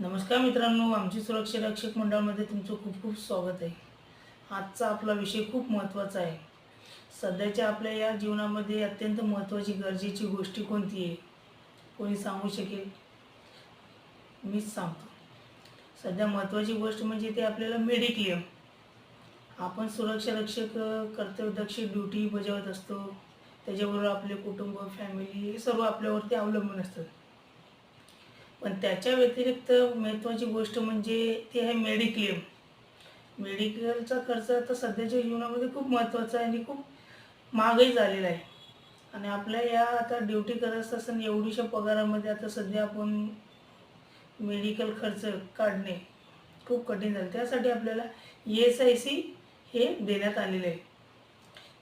नमस्कार मित्रांनो आमची सुरक्षा रक्षक मंडळामध्ये तुमचं खूप खूप स्वागत आहे. आजचा आपला विषय खूप महत्त्वाचा आहे. सध्याच्या आपल्या या जीवनामध्ये अत्यंत महत्त्वाची गरजेची गोष्टी कोणती आहे? कोणी सांगू शकेल? मीच सांगतो. सध्या महत्त्वाची गोष्ट म्हणजे ते आपल्याला मेडिक्लेम आपण सुरक्षा रक्षक कर्तव्यदक्ष ड्युटी बजावत असतो. त्याच्याबरोबर आपले कुटुंब फॅमिली हे सर्व आपल्यावरती अवलंबून असतात पण त्याच्या व्यतिरिक्त महत्त्वाची गोष्ट म्हणजे ती आहे मेडिक्लेम मेडिकलचा खर्च आता सध्याच्या जीवनामध्ये खूप महत्त्वाचा आहे आणि खूप महागही झालेला आहे. आणि आपल्या या आता ड्युटी करत असताना एवढीशा पगारामध्ये आता सध्या आपण मेडिकल खर्च काढणे खूप कठीण झालं. त्यासाठी आपल्याला ई एस आय सी हे देण्यात आलेले आहे.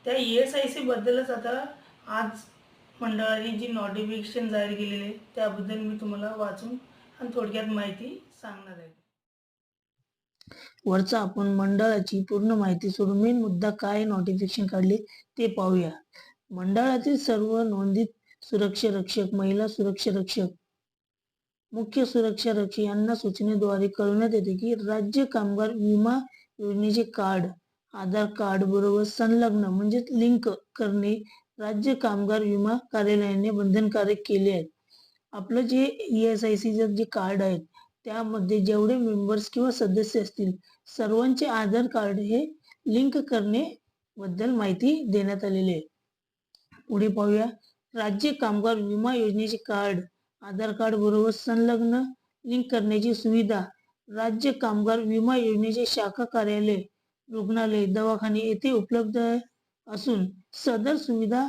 त्या ई एस आय सीबद्दलच आता आज मंडळाने जी नोटिफिकेशन जाहीर केलेली आहे त्याबद्दल मी तुम्हाला वाचून आणि थोडक्यात माहिती सांगणार आहे. वरचा आपण मंडळाची पूर्ण माहिती सोडून मेन मुद्दा काय नोटिफिकेशन काढले ते पाहूया. मंडळातील सर्व नोंदीत सुरक्षा रक्षक महिला सुरक्षा रक्षक मुख्य सुरक्षा रक्षक यांना सूचनेद्वारे कळवण्यात येते की राज्य कामगार विमा योजनेचे कार्ड आधार कार्ड बरोबर संलग्न म्हणजेच लिंक करणे राज्य कामगार विमा कार्यालयाने बंधनकारक केले आहेत. आपलं जे ई एस आय सी जे कार्ड आहेत त्यामध्ये जेवढे मेंबर्स किंवा सदस्य असतील सर्वांचे आधार कार्ड हे लिंक करणे बद्दल माहिती देण्यात आलेली आहे. पुढे पाहूया. राज्य कामगार विमा योजनेचे कार्ड आधार कार्ड बरोबर संलग्न लिंक करण्याची सुविधा राज्य कामगार विमा योजनेचे शाखा कार्यालय रुग्णालय दवाखाने येथे उपलब्ध आहे. असून सदर सुविधा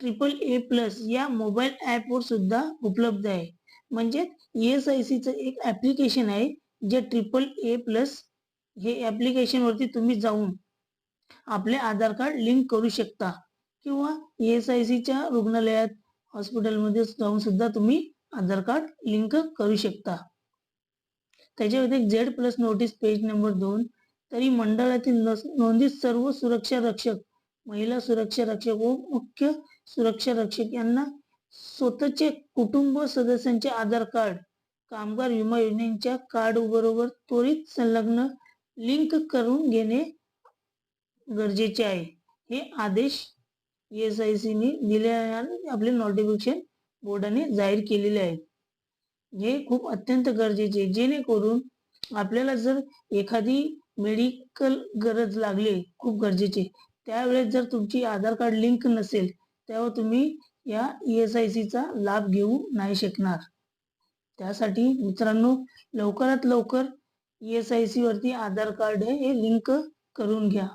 ट्रिपल ए प्लस या मोबाईल ॲपवर सुद्धा उपलब्ध आहे. म्हणजे एस आय सीचं एक ॲप्लिकेशन आहे जे ट्रिपल ए प्लस हे ॲप्लिकेशनवरती तुम्ही जाऊन आपले आधार कार्ड लिंक करू शकता. किंवा एस आय सीच्या रुग्णालयात हॉस्पिटलमध्ये जाऊन सुद्धा तुम्ही आधार कार्ड लिंक करू शकता. त्याच्या व्यतिरिक्त Z plus notice page number दोन तरी मंडळातील नोंदीत सर्व सुरक्षा रक्षक महिला सुरक्षा रक्षक व मुख्य सुरक्षा रक्षक यांना स्वतःचे कुटुंब सदस्यांचे आधार कार्ड कामगार विमा योजनेच्या कार्ड बरोबर त्वरित संलग्न लिंक करून घेणे गरजेचे आहे. हे आदेश एस आय सीने दिले आणि आपले नोटिफिकेशन बोर्डाने जाहीर केलेले आहेत हे खूप अत्यंत गरजेचे जेणेकरून आपल्याला जर एखादी मेडिकल गरज लागली खूप गरजेची. त्यावेळेस जर तुमची आधार कार्ड लिंक नसेल तेव्हा तुम्ही या ई एस आय सीचा लाभ घेऊ नाही शकणार. त्यासाठी मित्रांनो लवकरात लवकर ई एस आय सीवरती आधार कार्ड हे लिंक करून घ्या.